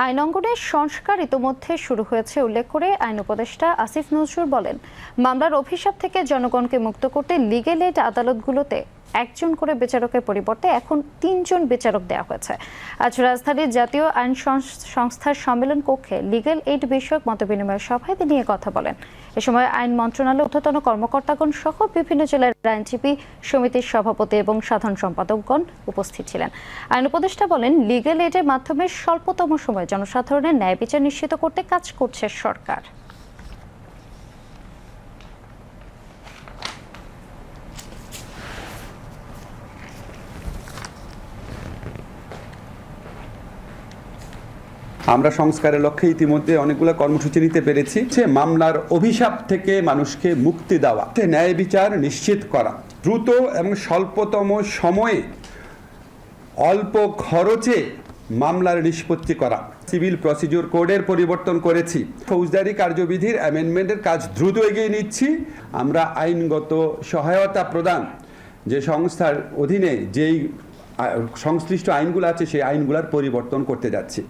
আইন অঙ্গনের সংস্কার ইতোমধ্যে শুরু হয়েছে, উল্লেখ করে আইন উপদেষ্টা আসিফ নজরুল বলেন, মামলার অভিশাপ থেকে জনগণকে মুক্ত করতে লিগেল এড আদালতগুলোতে একজন করে বিচারকের পরিবর্তে এখন তিনজন বিচারক দেওয়া হয়েছে। আজ রাজধানীর জাতীয় আইন সংস- সংস্থার সম্মেলন কক্ষে লিগেল এইড বিষয়ক মতবিনিময় সভায় তিনি এ কথা বলেন। এ সময় আইন মন্ত্রণালয়ের ঊর্ধ্বতন কর্মকর্তাগণ সহ বিভিন্ন জেলার আইনজীবী, সমিতির সভাপতি এবং সাধারণ সম্পাদকগণ উপস্থিত ছিলেন। আইন উপদেষ্টা বলেন লিগেল এইডের মাধ্যমে স্বল্পতম সময়ে জনসাধারণের ন্যায় বিচার নিশ্চিত করতে কাজ করছে সরকার। আমরা সংস্কারের লক্ষ্যে ইতিমধ্যে অনেকগুলো কর্মসূচি নিতে পেরেছি। সে মামলার অভিশাপ থেকে মানুষকে মুক্তি দেওয়া ন্যায় বিচার নিশ্চিত করা। দ্রুত এবং স্বল্পতম সময়ে অল্প খরচে মামলার নিষ্পত্তি করা। সিভিল প্রসিডিউর কোডের পরিবর্তন করেছি। ফৌজদারি কার্যবিধির অ্যামেন্ডমেন্টের কাজ দ্রুত এগিয়ে নিচ্ছি। আমরা আইনগত সহায়তা প্রদান, যে সংস্থার অধীনে যেই সংশ্লিষ্ট আইনগুলো আছে, সেই আইনগুলোর পরিবর্তন করতে যাচ্ছি।